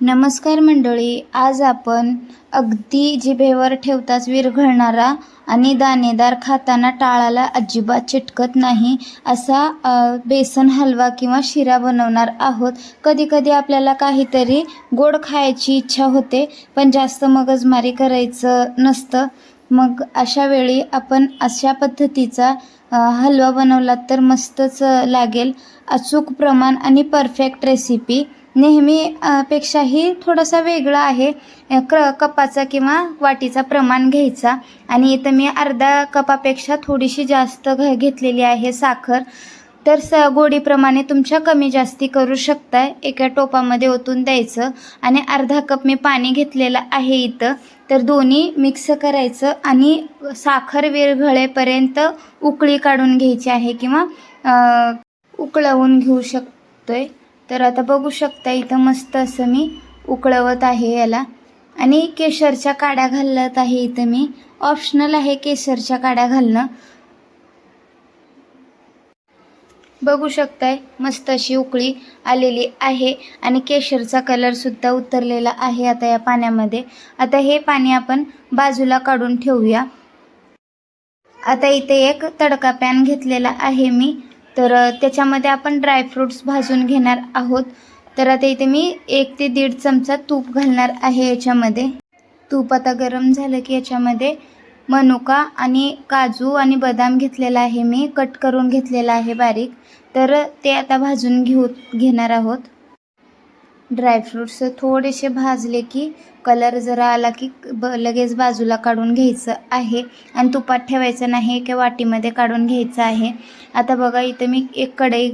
नमस्कार मंडळी आज आपण अगदी जिभेवर ठेवताच विरघळणारा आणि दाणेदार खाताना टाळाला अजिबात चिटकत नाही असा बेसन हलवा किंवा शिरा बनवणार आहोत. कधी कधी आपल्याला काहीतरी गोड खायची इच्छा होते पण जास्त मगजमारी करायचं नसतं. मग अशा वेळी आपण अशा पद्धतीचा हलवा बनवला तर मस्तच लागेल. अचूक प्रमाण आणि परफेक्ट रेसिपी नेहमी पेक्षाही थोडासा वेगळा आहे. क्र कपाचा किंवा वाटीचा प्रमाण घ्यायचा. आणि इथं मी अर्धा कपापेक्षा थोडीशी जास्त घ घेतलेली आहे साखर. तर स गोडीप्रमाणे तुमच्या कमी जास्ती करू शकता एका टोपामध्ये ओतून द्यायचं. आणि अर्धा कप मी पाणी घेतलेलं आहे इथं. तर दोन्ही मिक्स करायचं आणि साखर विरघळेपर्यंत उकळी काढून घ्यायची आहे किंवा उकळवून घेऊ शकतोय. तर आता बघू शकता इथं मस्त असं मी उकळवत आहे याला. आणि केशरच्या काड्या घालत आहे इथं मी. ऑप्शनल आहे केशरच्या काड्या घालणं. बघू शकताय मस्त अशी उकळी आलेली आहे. आणि केशरचा कलरसुद्धा उतरलेला आहे आता या पाण्यामध्ये. आता हे पाणी आपण बाजूला काढून ठेवूया. आता इथे एक तडका पॅन घेतलेला आहे मी. तर त्याच्यामध्ये आपण ड्रायफ्रूट्स भाजून घेणार आहोत. तर आता इथे मी एक ते दीड चमचा तूप घालणार आहे याच्यामध्ये. तूप आता गरम झालं की याच्यामध्ये मनुका आणि काजू आणि बदाम घेतलेला आहे मी. कट करून घेतलेला आहे बारीक. तर ते आता भाजून घेऊ घेणार आहोत. ड्रायफ्रूट्स थोडेसे भाजले की कलर जरा आला की ब लगेच बाजूला काढून घ्यायचं आहे. आणि तुपात ठेवायचं नाही एका वाटीमध्ये काढून घ्यायचं आहे. आता बघा इथं मी एक कढई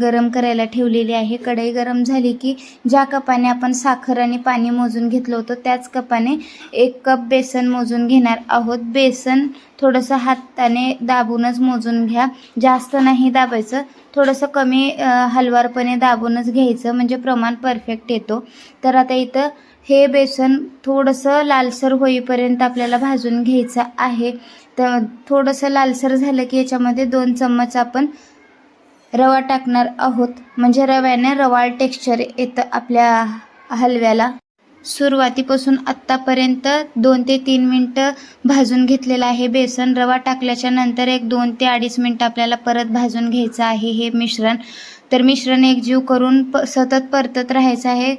गरम करायला ठेवलेली आहे. कढई गरम झाली की ज्या कपाने आपण साखर आणि पाणी मोजून घेतलं होतं त्याच कपाने एक कप बेसन मोजून घेणार आहोत. बेसन थोडंसं हाताने दाबूनच मोजून घ्या. जास्त नाही दाबायचं थोडंसं कमी हलवारपणे दाबूनच घ्यायचं. म्हणजे प्रमाण परफेक्ट येतो. तर आता इथं हे बेसन थोडंसं लालसर होईपर्यंत आपल्याला भाजून घ्यायचं आहे. तर थोडंसं लालसर झालं की याच्यामध्ये दोन चम्मच आपण रवा टाकणार आहोत. म्हणजे रव्याने रवाळ टेक्स्चर येतं आपल्या हलव्याला. सुरुवातीपासून आत्तापर्यंत दोन ते तीन मिनटं भाजून घेतलेलं आहे बेसन. रवा टाकल्याच्या नंतर एक दोन ते अडीच मिनटं आपल्याला परत भाजून घ्यायचं आहे हे मिश्रण. तर मिश्रण एकजीव करून प सतत परतत राहायचं आहे.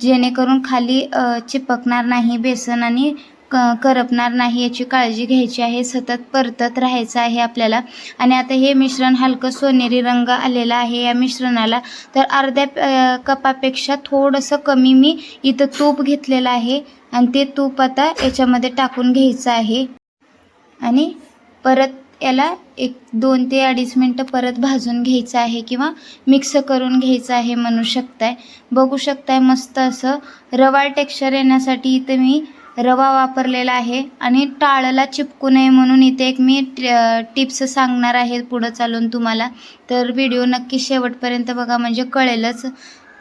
जेणेकरून खाली चिपकणार नाही बेसन आणि क करपणार नाही याची काळजी घ्यायची आहे सतत परतत राहायचं आहे आपल्याला. आणि आता हे मिश्रण हलकं सोनेरी रंग आलेला आहे. या मिश्रणाला तर अर्ध्या कपापेक्षा थोडंसं कमी मी इथं तूप घेतलेलं आहे. आणि ते तूप आता याच्यामध्ये टाकून घ्यायचं आहे. आणि परत याला एक दोन ते अडीच मिनटं परत भाजून घ्यायचं आहे किंवा मिक्स करून घ्यायचं आहे म्हणू शकताय. बघू शकताय मस्त असं रवाळ टेक्स्चर येण्यासाठी इथं मी रवा वापरलेला आहे आणि टाळला चिपकू नये म्हणून इथे एक मी टिप्स सांगणार आहे पुढं चालून तुम्हाला. तर व्हिडिओ नक्की शेवटपर्यंत बघा म्हणजे कळेलच.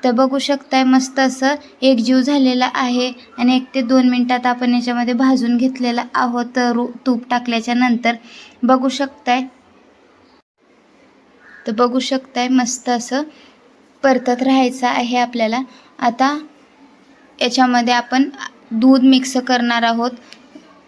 तर बघू शकताय मस्त असं एकजीव झालेला आहे आणि एक ते दोन मिनटात आपण याच्यामध्ये भाजून घेतलेला आहोत रू तूप टाकल्याच्या नंतर. बघू शकताय. तर बघू शकताय मस्त असं परतत राहायचं आहे आपल्याला. आता याच्यामध्ये आपण दूध मिक्स करणार आहोत.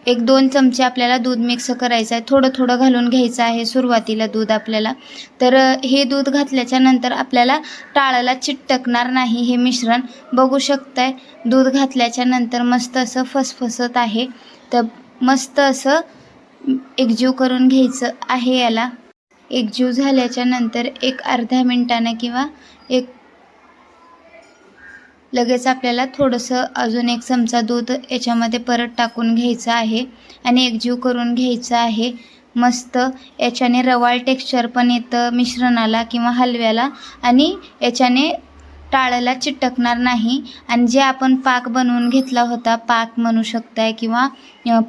एक दोन चमचे आपल्याला दूध मिक्स करायचं आहे. थोडं थोडं घालून घ्यायचं आहे सुरुवातीला दूध आपल्याला. तर हे दूध घातल्याच्या नंतर आपल्याला टाळाला चिटकणार नाही हे मिश्रण. बघू शकताय दूध घातल्याच्या नंतर मस्त असं फसफसत आहे. तर मस्त असं एकजीव करून घ्यायचं आहे याला. एकजीव झाल्याच्यानंतर एक अर्ध्या मिनटानं किंवा एक लगेच आपल्याला थोडंसं अजून एक चमचा दूध याच्यामध्ये परत टाकून घ्यायचं आहे आणि एकजीव करून घ्यायचं आहे. मस्त याच्याने रवाळ टेक्स्चर पण येतं मिश्रणाला किंवा हलव्याला आणि याच्याने टाळाला चिटकणार नाही. आणि जे आपण पाक बनवून घेतला होता पाक म्हणू शकताय किंवा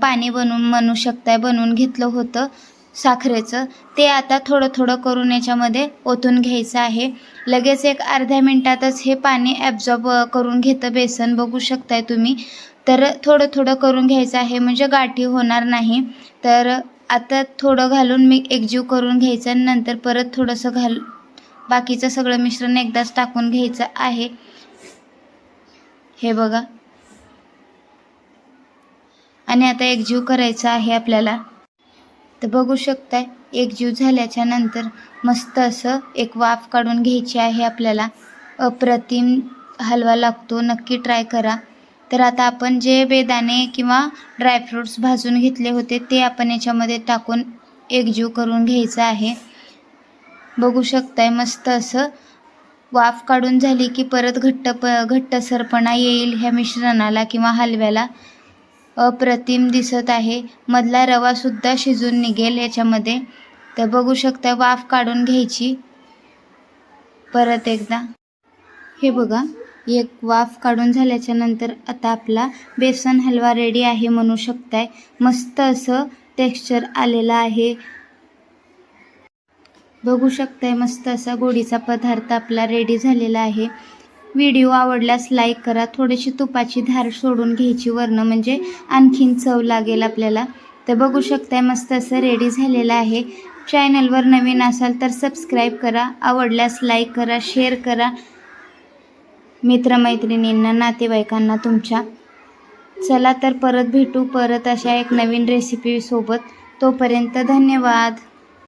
पाणी बनवून म्हणू शकताय बनवून घेतलं होतं साखरेचं. ते आता थोडं थोडं करून याच्यामध्ये ओतून घ्यायचं आहे. लगेच एक अर्ध्या मिनटातच हे पाणी ॲब्झॉर्ब करून घेतं बेसन. बघू शकताय तुम्ही. तर थोडं थोडं करून घ्यायचं आहे. म्हणजे गाठी होणार नाही. तर आता थोडं घालून मी एकजीव करून घ्यायचं आणि नंतर परत थोडंसं घाल बाकीचं सगळं मिश्रण एकदाच टाकून घ्यायचं आहे. हे बघा. आणि आता एकजीव करायचा आहे आपल्याला. तर बघू शकताय एकजीव झाल्याच्यानंतर मस्त असं एक वाफ काढून घ्यायची आहे आपल्याला. अप्रतिम हलवा लागतो नक्की ट्राय करा. तर आता आपण जे बेदाणे किंवा ड्रायफ्रूट्स भाजून घेतले होते ते आपण याच्यामध्ये टाकून एकजीव करून घ्यायचं आहे. बघू शकताय मस्त असं वाफ काढून झाली की परत घट्ट प घट्टसरपणा येईल ह्या मिश्रणाला किंवा हलव्याला. अप्रतिम दिसत आहे. मधला रवा सुद्धा शिजून निघेल याच्यामध्ये. तर बघू शकता वाफ काढून घ्यायची. परत एकदा. हे बघा एक वाफ काढून झाल्याच्यानंतर आता आपला बेसन हलवा रेडी आहे म्हणू शकताय. मस्त असं टेक्स्चर आलेलं आहे. बघू शकताय मस्त असा गोडीचा पदार्थ आपला रेडी झालेला आहे. व्हिडिओ आवडल्यास लाईक करा. थोडीशी तुपाची धार सोडून घ्यायची वरणं म्हणजे आणखीन चव लागेल आपल्याला. तर बघू शकताय मस्त असं रेडी झालेलं आहे. चॅनलवर नवीन असाल तर सबस्क्राईब करा. आवडल्यास लाईक करा शेअर करा. मित्रमैत्रिणींना नातेवाईकांना तुमच्या. चला तर परत भेटू परत अशा एक नवीन रेसिपीसोबत तोपर्यंत धन्यवाद.